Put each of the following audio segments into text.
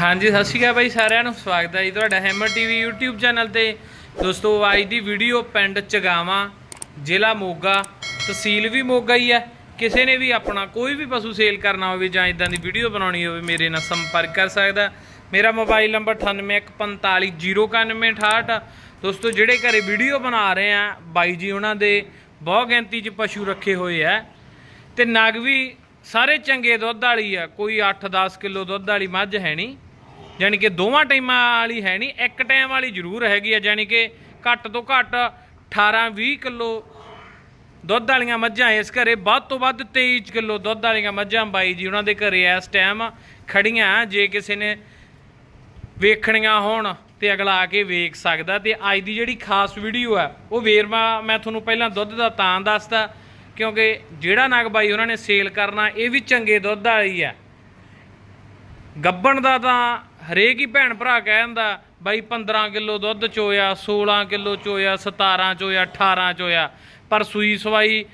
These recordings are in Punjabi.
ਹਾਂਜੀ, ਸਤਿ ਸ਼੍ਰੀ ਅਕਾਲ ਬਾਈ ਸਾਰਿਆਂ ਨੂੰ, ਸਵਾਗਤ ਹੈ ਜੀ ਤੁਹਾਡਾ ਹੈਮਰ ਟੀਵੀ YouTube ਚੈਨਲ ਤੇ। ਦੋਸਤੋ, ਅੱਜ ਦੀ ਵੀਡੀਓ ਪਿੰਡ ਚਗਾਵਾਂ, ਜ਼ਿਲ੍ਹਾ ਮੋਗਾ, ਤਹਿਸੀਲ ਵੀ ਮੋਗਾ ਹੀ ਹੈ। ਕਿਸੇ ਨੇ ਵੀ ਆਪਣਾ ਕੋਈ ਵੀ ਪਸ਼ੂ ਸੇਲ ਕਰਨਾ ਹੋਵੇ ਜਾਂ ਇਦਾਂ ਦੀ ਵੀਡੀਓ ਬਣਾਉਣੀ ਹੋਵੇ, ਮੇਰੇ ਨਾਲ ਸੰਪਰਕ ਕਰ ਸਕਦਾ ਮੇਰਾ ਮੋਬਾਈਲ ਨੰਬਰ 9815409168 ਦੋਸਤੋ, ਜਿਹੜੇ ਘਰੇ ਵੀਡੀਓ ਬਣਾ ਰਹੇ ਆ, ਬਾਈ ਜੀ ਉਹਨਾਂ ਦੇ ਬਹੁਤ ਗਿਣਤੀ 'ਚ ਪਸ਼ੂ ਰੱਖੇ ਹੋਏ ਆ। ਤੇ ਨਗ ਵੀ ਸਾਰੇ ਚੰਗੇ ਦੁੱਧ ਵਾਲੀ ਆ, ਕੋਈ 8-10 ਕਿਲੋ ਦੁੱਧ ਵਾਲੀ ਮੱਝ ਹੈ ਨਹੀਂ। ਯਾਨੀ ਕਿ ਦੋਵਾਂ ਟਾਈਮਾਂ ਵਾਲੀ ਹੈ ਨਹੀਂ, ਇੱਕ ਟਾਈਮ ਵਾਲੀ ਜ਼ਰੂਰ ਹੈਗੀ ਆ ਯਾਨੀ ਕਿ ਘੱਟ ਤੋਂ ਘੱਟ 18-20 ਕਿਲੋ ਦੁੱਧ ਵਾਲੀਆਂ ਮੱਝਾਂ ਇਸ ਘਰੇ, ਵੱਧ ਤੋਂ ਵੱਧ 23 ਕਿਲੋ ਦੁੱਧ ਵਾਲੀਆਂ ਮੱਝਾਂ ਬਾਈ ਜੀ ਉਹਨਾਂ ਦੇ ਘਰੇ ਇਸ ਟਾਈਮ ਖੜੀਆਂ, ਜੇ ਕਿਸੇ ਨੇ ਵੇਖਣੀਆਂ ਹੋਣ ਤੇ ਅਗਲਾ ਆ ਕੇ ਵੇਖ ਸਕਦਾ ਤੇ ਅੱਜ ਦੀ ਜਿਹੜੀ ਖਾਸ ਵੀਡੀਓ ਹੈ ਉਹ ਵੇਰਵਾ ਮੈਂ ਤੁਹਾਨੂੰ ਪਹਿਲਾਂ ਦੁੱਧ ਦਾ ਤਾਂ ਦੱਸਦਾ, ਕਿਉਂਕਿ ਜਿਹੜਾ ਨਗ ਬਾਈ ਉਹਨਾਂ ਨੇ ਸੇਲ ਕਰਨਾ, ਇਹ ਵੀ ਚੰਗੇ ਦੁੱਧ ਵਾਲੀ ਹੈ ਗੱਬਣ ਦਾ ਤਾਂ ਹਰੇਕ ਹੀ ਭੈਣ ਭਰਾ ਕਹਿ ਦਿੰਦਾ, ਬਾਈ 15 ਕਿਲੋ ਦੁੱਧ ਚੋਇਆ 16 ਕਿਲੋ ਚੋਇਆ 17 ਚੋਇਆ 18 ਚੋਇਆ, ਪਰ ਸੂਈ ਸਵਾਈ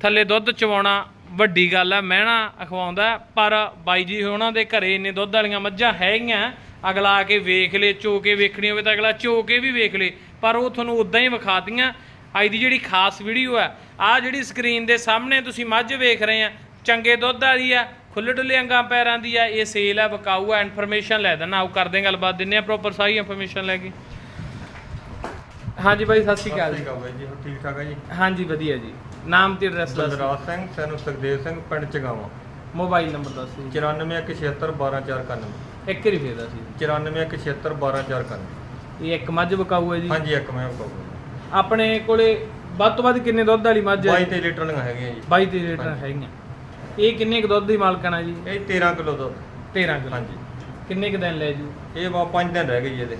ਥੱਲੇ ਦੁੱਧ ਚਵਾਉਣਾ ਵੱਡੀ ਗੱਲ ਹੈ, ਮਹਿਣਾ ਅਖਵਾਉਂਦਾ ਪਰ ਬਾਈ ਜੀ ਉਹਨਾਂ ਦੇ ਘਰੇ ਇੰਨੇ ਦੁੱਧ ਵਾਲੀਆਂ ਮੱਝਾਂ ਹੈਗੀਆਂ, ਅਗਲਾ ਆ ਕੇ ਵੇਖ ਲੇ, ਚੋ ਕੇ ਵੇਖਣੀ ਹੋਵੇ ਤਾਂ ਅਗਲਾ ਚੋ ਕੇ ਵੀ ਵੇਖ ਲੇ, ਪਰ ਉਹ ਤੁਹਾਨੂੰ ਉਦਾਂ ਹੀ ਵਿਖਾਤੀਆਂ, ਅੱਜ ਦੀ ਜਿਹੜੀ ਖਾਸ ਵੀਡੀਓ ਹੈ ਆ ਜਿਹੜੀ ਸਕਰੀਨ ਦੇ ਸਾਹਮਣੇ ਤੁਸੀਂ ਮੱਝ ਵੇਖ ਰਹੇ ਆ, ਚੰਗੇ ਦੁੱਧ ਵਾਲੀ ਆ ਖੁੱਲੇ ਡੁੱਲੇ ਅੰਗਾਂ ਪੈਰਾਂ ਦੀ ਆ ਇਹ ਸੇਲ ਆ ਵਿਕਾਊ ਆ ਇਨਫੋਰਮੇਸ਼ਨ ਲੈ ਦੇਣਾ ਆਓ ਕਰਦੇ ਹਾਂ ਗੱਲਬਾਤ ਦਿੰਨੇ ਆ ਪ੍ਰੋਪਰ ਸਾਰੀ ਇਨਫੋਰਮੇਸ਼ਨ ਲੈ ਕੇ। ਹਾਂਜੀ ਬਾਈ ਸਤਿ ਸ਼੍ਰੀ ਅਕਾਲ ਆ ਜੀ ਹੋਰ ਠੀਕ ਠਾਕ ਆ ਜੀ? ਹਾਂਜੀ ਵਧੀਆ ਜੀ। ਨਾਮ ਤੇ ਐਡਰੈਸ ਦੱਸ ਬਲਰਾਜ ਸਿੰਘ ਸਾਨੂੰ ਸੁਖਦੇਵ ਸਿੰਘ ਪਿੰਡ ਚਗਾਵਾ। ਮੋਬਾਈਲ ਨੰਬਰ ਦੱਸ ਜੀ। 9416712491 ਇੱਕ ਹੀ ਫੇਰ ਦੱਸ ਜੀ 9416712491 ਇਹ ਇੱਕ ਮੱਝ ਬਕਾਊ ਹੈ ਜੀ? ਹਾਂਜੀ ਇੱਕ ਮੈਂ ਆਪਣੇ ਕੋਲੇ ਵੱਧ ਤੋਂ ਵੱਧ ਕਿੰਨੇ ਦੁੱਧ ਵਾਲੀ ਮੱਝ ਹੈ? 22 ਤੇ ਲੀਟਰ ਲੀਆਂ ਹੈਗੀਆਂ ਜੀ। 22 ਦੇ ਲੀਟਰ ਹੈਗੀਆਂ। ਇਹ ਕਿੰਨੇ ਕੁ ਦੁੱਧ ਦੀ ਮਾਲਕਣ ਹੈ ਜੀ? ਇਹ 13 ਕਿਲੋ ਦੁੱਧ। 13 ਕਿਲੋ। ਹਾਂਜੀ। ਕਿੰਨੇ ਕੁ ਦਿਨ ਲੈ ਜੂ? ਇਹ ਵਾ 5 ਦਿਨ ਰਹਿ ਗਏ ਜੀ ਇਹਦੇ।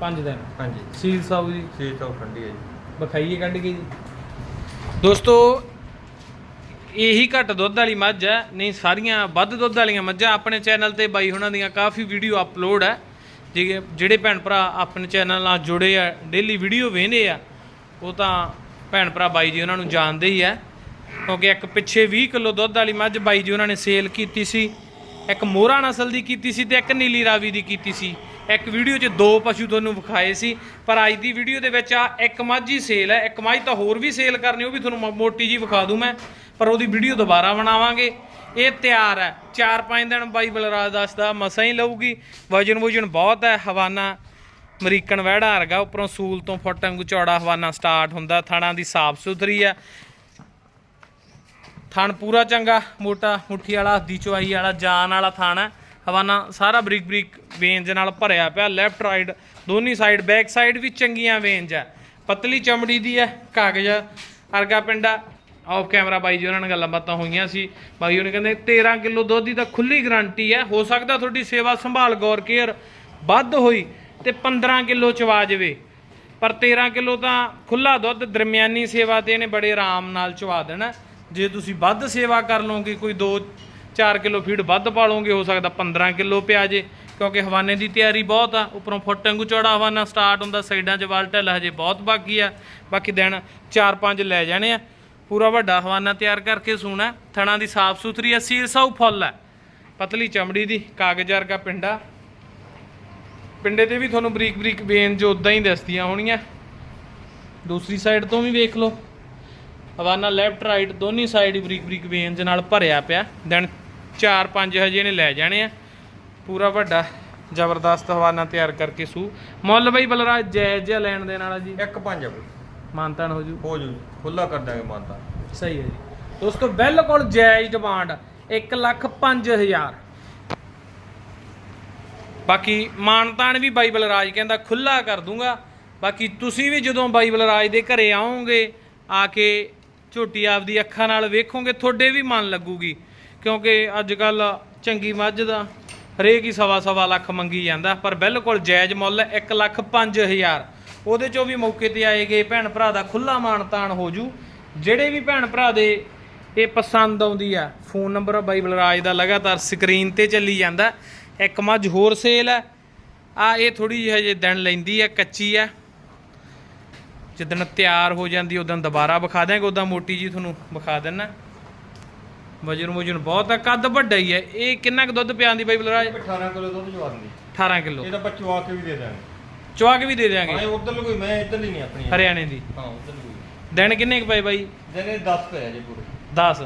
5 ਦਿਨ। ਹਾਂਜੀ। ਸੀਲ ਸਾਊ ਜੀ? ਸੀਟ ਤਾਂ ਠੰਡੀ ਹੈ ਜੀ। ਬਖਾਈਏ ਕੱਢ ਕੇ ਜੀ। ਦੋਸਤੋ ਇਹੀ ਘੱਟ ਦੁੱਧ ਵਾਲੀ ਮੱਝ ਹੈ। ਨਹੀਂ ਸਾਰੀਆਂ ਵੱਧ ਦੁੱਧ ਵਾਲੀਆਂ ਮੱਝਾਂ ਆਪਣੇ ਚੈਨਲ ਤੇ ਬਾਈ ਉਹਨਾਂ ਦੀਆਂ ਕਾਫੀ ਵੀਡੀਓ ਅਪਲੋਡ ਹੈ। ਜਿਹੜੇ ਜਿਹੜੇ ਭੈਣ ਭਰਾ ਆਪਣੇ ਚੈਨਲ ਨਾਲ ਜੁੜੇ ਆ ਡੇਲੀ ਵੀਡੀਓ ਵੇਖਦੇ ਆ ਉਹ ਤਾਂ ਭੈਣ ਭਰਾ ਬਾਈ ਜੀ ਉਹਨਾਂ ਨੂੰ ਜਾਣਦੇ ਹੀ ਆ। ਕਿਉਂਕਿ ਇੱਕ ਪਿੱਛੇ 20 ਕਿਲੋ ਦੁੱਧ ਵਾਲੀ ਮੱਝ ਬਾਈ ਜੀ ਉਹਨਾਂ ਨੇ ਸੇਲ ਕੀਤੀ ਸੀ, ਇੱਕ ਮੋਹਰਾ ਨਸਲ ਦੀ ਕੀਤੀ ਸੀ ਤੇ ਇੱਕ ਨੀਲੀ ਰਾਵੀ ਦੀ ਕੀਤੀ ਸੀ। ਇੱਕ ਵੀਡੀਓ 'ਚ ਦੋ ਪਸ਼ੂ ਤੁਹਾਨੂੰ ਵਿਖਾਏ ਸੀ, ਪਰ ਅੱਜ ਦੀ ਵੀਡੀਓ ਦੇ ਵਿੱਚ ਆ ਇੱਕ ਮੱਝ ਹੀ ਸੇਲ ਹੈ, ਇੱਕ ਮੱਝ ਤਾਂ ਹੋਰ ਵੀ ਸੇਲ ਕਰਨੀ, ਉਹ ਵੀ ਤੁਹਾਨੂੰ ਮ- ਮੋਟੀ ਜੀ ਵਿਖਾ ਦੂੰ ਮੈਂ, ਪਰ ਉਹਦੀ ਵੀਡੀਓ ਦੁਬਾਰਾ ਬਣਾਵਾਂਗੇ। ਇਹ ਤਿਆਰ ਹੈ 4-5 ਦਿਨ ਬਾਈ ਬਲਰਾਜ ਦੱਸਦਾ ਮਸਾਂ ਹੀ ਲਊਗੀ। ਵਜਨ ਵੁਜਨ ਬਹੁਤ ਹੈ, ਹਵਾਨਾ ਅਮਰੀਕਨ ਵਹਿੜਾ ਵਰਗਾ, ਉੱਪਰੋਂ ਸੂਲ ਤੋਂ ਫੁੱਟ ਵਾਂਗੂ ਚੌੜਾ ਹਵਾਨਾ ਸਟਾਰਟ ਹੁੰਦਾ, ਥਾਣਾ ਦੀ ਸਾਫ਼ ਸੁਥਰੀ ਹੈ। ਥਣ ਪੂਰਾ ਚੰਗਾ, ਮੋਟਾ ਮੁੱਠੀ ਵਾਲਾ ਹੱਦੀ ਚੁਆਈ ਵਾਲਾ, ਜਾਨ ਵਾਲਾ ਥਣ ਹੈ। ਹਵਾਨਾ ਸਾਰਾ ਬਰੀਕ ਬਰੀਕ ਵੇਂਜ ਨਾਲ ਭਰਿਆ ਪਿਆ ਲੈਫਟ ਰਾਈਟ ਦੋਨੀ ਸਾਈਡ ਬੈਕ ਸਾਈਡ ਵੀ ਚੰਗੀਆਂ ਵੇਂਜ ਹੈ। ਪਤਲੀ ਚਮੜੀ ਦੀ ਹੈ, ਕਾਗਜ਼ ਅਰਗਾ ਪਿੰਡਾ ਆਫ ਕੈਮਰਾ ਬਾਈ ਜੀ ਉਹਨਾਂ ਨਾਲ ਗੱਲਾਂ ਬਾਤਾਂ ਹੋਈਆਂ ਸੀ। ਬਾਈ ਉਹਨੇ ਕਹਿੰਦੇ 13 ਕਿਲੋ ਦੁੱਧ ਦੀ ਤਾਂ ਖੁੱਲੀ ਗਾਰੰਟੀ ਹੈ। ਹੋ ਸਕਦਾ ਤੁਹਾਡੀ ਸੇਵਾ ਸੰਭਾਲ, ਗੌਰ, ਕੇਅਰ ਵੱਧ ਹੋਈ ਤੇ 15 ਕਿਲੋ ਚਵਾ ਜਾਵੇ। ਪਰ 13 ਕਿਲੋ ਤਾਂ ਖੁੱਲਾ ਦੁੱਧ, ਦਰਮਿਆਨੀ ਸੇਵਾ ਤੇ ਇਹਨੇ ਬੜੇ ਆਰਾਮ ਨਾਲ ਚਵਾ ਦੇਣਾ। ਜੇ ਤੁਸੀਂ ਵੱਧ ਸੇਵਾ ਕਰ ਲਓਗੇ, ਕੋਈ 2-4 ਕਿਲੋ ਫੀਡ ਵੱਧ ਪਾ ਲਓਗੇ ਹੋ ਸਕਦਾ 15 ਕਿਲੋ ਪਿਆ ਜੇ, ਕਿਉਂਕਿ ਹਵਾਨੇ ਦੀ ਤਿਆਰੀ ਬਹੁਤ ਆ, ਉੱਪਰੋਂ ਫੁੱਟ ਵਾਂਗੂ ਚੌੜਾ ਹਵਾਨਾ ਸਟਾਰਟ ਹੁੰਦਾ, ਸਾਈਡਾਂ 'ਚ ਵਲ ਢਿੱਲ ਹਜੇ ਬਹੁਤ ਬਾਕੀ ਆ, ਬਾਕੀ ਦਿਨ 4-5 ਲੈ ਜਾਣੇ ਆ। ਪੂਰਾ ਵੱਡਾ ਹਵਾਨਾ ਤਿਆਰ ਕਰਕੇ ਸੂਣਾ, ਥਣਾ ਦੀ ਸਾਫ਼ ਸੁਥਰੀ ਆ, ਸੀਲ ਸਾਊ ਫੁੱਲ ਆ। ਪਤਲੀ ਚਮੜੀ ਦੀ, ਕਾਗਜ਼ ਵਰਗਾ ਪਿੰਡਾ। ਪਿੰਡੇ ਤੇ ਵੀ ਤੁਹਾਨੂੰ ਬਰੀਕ ਬਰੀਕ ਵੇਨ ਜੋ ਉਦਾਂ ਹੀ ਦਿਸਦੀਆਂ ਹੋਣੀਆਂ। ਦੂਸਰੀ ਸਾਈਡ ਤੋਂ ਵੀ ਵੇਖ ਲਓ। ਹਵਾਨਾ ਲੈਫਟ ਰਾਈਟ ਦੋਨੀ ਸਾਈਡ ਬਰੀਕ ਬਰੀਕ ਵੇਨਸ ਨਾਲ ਭਰਿਆ ਪਿਆ। ਦਿਨ 4-5 ਹਜੇ ਨੇ ਲੈ ਜਾਣੇ ਆ। ਪੂਰਾ ਵੱਡਾ ਜ਼ਬਰਦਸਤ ਹਵਾਨਾ ਤਿਆਰ ਕਰਕੇ ਸੂ। ਮੁੱਲ ਬਈ ਬਲਰਾਜ ਜਾਇਜ਼ ਜਿਹਾ ਲੈਣ ਦੇਣ ਵਾਲਾ ਜੀ। ਇੱਕ ਪੰਜ ਆ ਬਈ। ਮਾਨਤਾਨ ਹੋ ਜੂ। ਹੋ ਜੂ ਖੁੱਲਾ ਕਰ ਦਾਂਗੇ ਮਾਨਤਾ ਸਹੀ ਹੈ ਜੀ। ਦੋਸਤੋ ਬਿਲਕੁਲ ਜਾਇਜ਼ ਡਿਮਾਂਡ 1 ਲੱਖ 5000 ਬਾਕੀ ਮਾਨਤਾਨ ਵੀ ਬਾਈਬਲ ਰਾਜ ਕਹਿੰਦਾ ਖੁੱਲਾ ਕਰ ਦੂੰਗਾ। ਬਾਕੀ ਤੁਸੀਂ ਵੀ ਜਦੋਂ ਬਾਈਬਲ ਰਾਜ ਦੇ ਘਰੇ ਆਓਗੇ ਆ ਕੇ ਝੋਟੀ ਆਪਦੀ ਅੱਖਾਂ ਨਾਲ ਵੇਖੋਗੇ, ਤੁਹਾਡੇ ਵੀ ਮਨ ਲੱਗੂਗੀ। ਕਿਉਂਕਿ ਅੱਜ ਕੱਲ ਚੰਗੀ ਮੱਝ ਦਾ ਹਰੇਕ ਹੀ ਸਵਾ ਸਵਾ ਲੱਖ ਮੰਗੀ ਜਾਂਦਾ, ਪਰ ਬਿਲਕੁਲ ਜਾਇਜ਼ ਮੁੱਲ ਹੈ 1 ਲੱਖ 5000 ਉਹਦੇ ਚੋਂ ਵੀ ਮੌਕੇ ਤੇ ਆਏਗੇ ਭੈਣ ਭਰਾ ਦਾ ਖੁੱਲਾ ਮਾਨਤਾਨ ਹੋ ਜੂ। ਜਿਹੜੇ ਵੀ ਭੈਣ ਭਰਾ ਦੇ ਇਹ ਪਸੰਦ ਆਉਂਦੀ ਆ, ਫੋਨ ਨੰਬਰ ਬਾਈ ਬਲਰਾਜ ਦਾ ਲਗਾਤਾਰ ਸਕਰੀਨ ਤੇ ਚੱਲੀ ਜਾਂਦਾ। ਇੱਕ ਮੱਝ ਹੋਰ ਸੇਲ ਹੈ। ਆ, ਇਹ ਥੋੜੀ ਜਿਹੀ ਹਜੇ ਦਿਨ ਲੈਂਦੀ ਆ ਕੱਚੀ ਆ ਜਿੱਦਣ ਤਿਆਰ ਹੋ ਜਾਂਦੀ ਉਦੋਂ ਦੁਬਾਰਾ ਵਿਖਾ ਦਿਆਂਗੇ ਉਦੋਂ ਮੋਟੀ ਜੀ ਤੁਹਾਨੂੰ ਵਿਖਾ ਦਿੰਨਾ। ਵਜਨ ਵਜਨ ਬਹੁਤ ਹੈ ਕੱਦ ਵੱਡਾ ਹੀ ਹੈ ਇਹ ਕਿੰਨਾ ਕੁ ਦੁੱਧ ਪਿਆਂਦੀ ਬਾਈ ਬਲਰਾਜ? 18 ਕਿਲੋ ਦੁੱਧ ਜਵਾ ਦਿੰਦੀ 18 ਕਿਲੋ। ਇਹ ਤਾਂ ਆਪਾਂ ਚਵਾ ਕੇ ਵੀ ਦੇ ਦਾਂਗੇ ਚਵਾ ਕੇ ਵੀ ਦੇ ਹਾਂ ਦਿਆਂਗੇ ਉਧਰ ਕੋਈ ਮੈਂ ਇੱਧਰ ਨਹੀਂ ਆਪਣੀ। ਹਰਿਆਣੇ ਦੀ। ਹਾਂ ਉਧਰ ਕੋਈ। ਦਿਨ ਕਿੰਨੇ ਕੁ ਪਏ ਬਾਈ? ਜਨੇ 10 ਪਿਆ ਜੇ ਪੂਰੇ। 10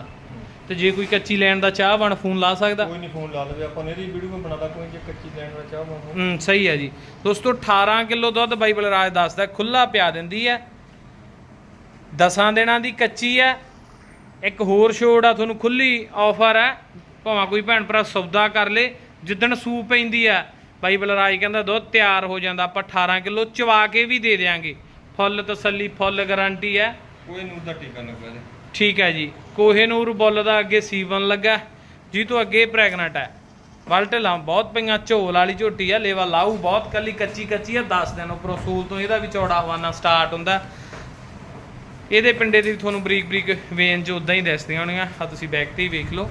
ਤੇ ਜੇ ਕੋਈ ਕੱਚੀ ਲੈਣ ਦਾ ਚਾਹ ਬਣ ਫੋਨ ਲਾ ਸਕਦਾ। ਕੋਈ ਨਹੀਂ ਫੋਨ ਲਾ ਲਵੇ ਆਪਾਂ ਨੇ ਇਹਦੀ ਵੀਡੀਓ ਬਣਾਦਾ ਕੋਈ ਜੇ ਕੱਚੀ ਲੈਣ ਦਾ ਚਾਹ ਮੈਂ ਹੂੰ ਸਹੀ ਹੈ ਜੀ। ਦੋਸਤੋ 18 ਕਿਲੋ ਦੁੱਧ ਬਾਈ ਬਲਰਾਜ ਦੱਸਦਾ ਖੁੱਲਾ ਪਿਆ ਦਿੰਦੀ ਹੈ। ਦਸਾਂ ਦਿਨਾਂ ਦੀ ਕੱਚੀ ਹੈ। ਇੱਕ ਹੋਰ ਛੋੜ ਆ ਤੁਹਾਨੂੰ ਖੁੱਲੀ ਆਫਰ ਹੈ। ਭਾਵੇਂ ਕੋਈ ਭੈਣ ਭਰਾ ਸੌਦਾ ਕਰ ਲੇ ਜਿੱਦਣ ਸੂ ਪੈਂਦੀ ਹੈ ਬਾਈ ਬਲਰਾਜ ਕਹਿੰਦਾ ਦੁੱਧ ਤਿਆਰ ਹੋ ਜਾਂਦਾ ਆਪਾਂ 18 ਕਿਲੋ ਚਵਾ ਕੇ ਵੀ ਦੇ ਦੇਾਂਗੇ ਫੁੱਲ ਤਸੱਲੀ ਫੁੱਲ ਗਾਰੰਟੀ ਹੈ। ਕੋਈ ਨੂੰ ਦਾ ਟੀਕਾ ਨਾ ਕਰੇ ਠੀਕ ਹੈ ਜੀ। ਕੋਹੇਨੂਰ ਬੁੱਲ ਦਾ ਅੱਗੇ ਸੀਵਨ ਲੱਗਾ। ਜੀ ਤੋਂ ਅੱਗੇ ਪ੍ਰੈਗਨੈਂਟ ਹੈ। ਵਲਟਲਾਂ ਬਹੁਤ ਪਈਆਂ, ਝੋਲ ਵਾਲੀ ਝੋਟੀ ਆ, ਲੇਵਾ ਲਾਊ ਬਹੁਤ, ਕੱਲੀ ਕੱਚੀ ਕੱਚੀ ਆ 10 ਦਿਨ ਉੱਪਰੋਂ ਸੂਲ ਤੋਂ ਇਹਦਾ ਵੀ ਚੌੜਾ ਹਵਾਨਾ ਸਟਾਰਟ ਹੁੰਦਾ। ਇਹਦੇ ਪਿੰਡੇ ਦੀ ਤੁਹਾਨੂੰ ਬਰੀਕ ਬਰੀਕ ਵੇਨ ਚ ਉਦਾਂ ਹੀ ਦਿਸਦੀਆਂ ਹੋਣੀਆਂ। ਆ ਤੁਸੀਂ ਬੈਕ ਤੇ ਹੀ ਵੇਖ ਲਓ।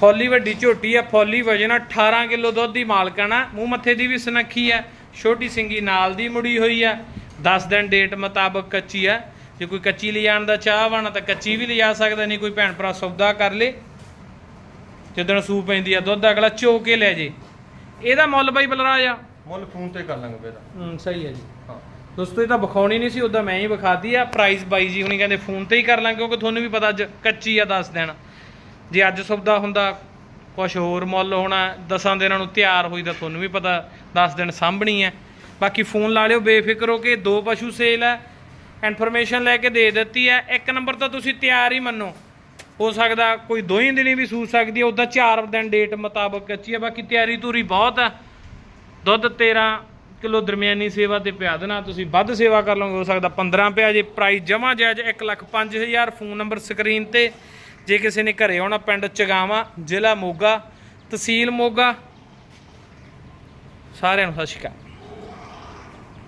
ਫੌਲੀ ਵੱਡੀ ਝੋਟੀ ਆ, ਫੌਲੀ ਵਜਨ ਆ 18 ਕਿਲੋ ਦੁੱਧ ਦੀ ਮਾਲਕਣ ਆ। ਮੂੰਹ ਮੱਥੇ ਦੀ ਵੀ ਸੁਨੱਖੀ ਆ। ਛੋਟੀ ਸਿੰਗੀ ਨਾਲ ਦੀ ਮੁੜੀ ਹੋਈ ਆ। 10 ਦਿਨ ਡੇਟ ਮੁਤਾਬਕ ਕੱਚੀ ਆ ਜੇ ਕੋਈ ਕੱਚੀ ਲਿਜਾਣ ਦਾ ਚਾਹ ਵਾਣਾ ਤਾਂ ਕੱਚੀ ਵੀ ਲਿਜਾ ਸਕਦਾ ਨਹੀਂ ਕੋਈ ਭੈਣ ਭਰਾ ਸੌਦਾ ਕਰ ਲੇ। ਜਿੱਦਣ ਸੂ ਪੈਂਦੀ ਆ ਦੁੱਧ ਅਗਲਾ ਚੋ ਕੇ ਲੈ ਜੇ। ਇਹਦਾ ਮੁੱਲ ਬਾਈ ਬਲਰਾਜ ਆ। ਮੁੱਲ ਫੋਨ ਤੇ ਕਰ ਲਾਂਗੇ ਬੇਦਾ ਹੂੰ ਸਹੀ ਹੈ ਜੀ। ਹਾਂ। ਦੋਸਤੋ ਇਹ ਤਾਂ ਵਿਖਾਉਣੀ ਨਹੀਂ ਸੀ ਉਦਾਂ ਮੈਂ ਹੀ ਵਿਖਾਤੀ ਆ। ਪ੍ਰਾਈਸ ਬਾਈ ਜੀ ਹੁਣੀ ਕਹਿੰਦੇ ਫੋਨ ਤੇ ਹੀ ਕਰ ਲਾਂ ਕਿਉਂਕਿ ਤੁਹਾਨੂੰ ਵੀ ਪਤਾ ਅੱਜ ਕੱਚੀ ਆ ਦੱਸ ਦੇਣ ਜੇ ਅੱਜ ਸੌਦਾ ਹੁੰਦਾ ਕੁਝ ਹੋਰ ਮੁੱਲ ਹੋਣਾ ਦਸਾਂ ਦਿਨਾਂ ਨੂੰ ਤਿਆਰ ਹੋਈ ਤਾਂ ਤੁਹਾਨੂੰ ਵੀ ਪਤਾ 10 ਦਿਨ ਸਾਂਭਣੀ ਹੈ। ਬਾਕੀ ਫੋਨ ਲਾ ਲਿਓ, ਬੇਫਿਕਰ ਹੋ ਕੇ ਦੋ ਪਸ਼ੂ ਸੇਲ ਹੈ। ਇਨਫੋਰਮੇਸ਼ਨ ਲੈ ਕੇ ਦੇ ਦਿੱਤੀ ਹੈ। ਇੱਕ ਨੰਬਰ ਤਾਂ ਤੁਸੀਂ ਤਿਆਰ ਹੀ ਮੰਨੋ। ਹੋ ਸਕਦਾ ਕੋਈ ਦੋ ਹੀ ਦਿਨੀ ਵੀ ਸੂਤ ਸਕਦੀ ਹੈ ਉਦਾਂ 4 ਦਿਨ ਡੇਟ ਮੁਤਾਬਕ ਕੱਚੀ ਹੈ। ਬਾਕੀ ਤਿਆਰੀ ਤੂਰੀ ਬਹੁਤ ਹੈ। ਦੁੱਧ 13 ਕਿਲੋ ਦਰਮਿਆਨੀ ਸੇਵਾ ਤੇ ਪਿਆ ਦੇਣਾ। ਤੁਸੀਂ ਵੱਧ ਸੇਵਾ ਕਰ ਲਓਗੇ, ਹੋ ਸਕਦਾ 15 ਪਿਆ ਜੇ। ਪ੍ਰਾਈਸ ਜਮਾ ਜਾਇਜ਼ 1 ਲੱਖ 5000 ਫੋਨ ਨੰਬਰ ਸਕਰੀਨ ਤੇ। ਜੇ ਕਿਸੇ ਨੇ ਘਰੇ ਆਉਣਾ, ਪਿੰਡ ਚਗਾਵਾ, ਜ਼ਿਲ੍ਹਾ ਮੋਗਾ, ਤਹਿਸੀਲ ਮੋਗਾ। ਸਾਰਿਆਂ ਨੂੰ ਸਤਿ ਸ਼੍ਰੀ ਅਕਾਲ।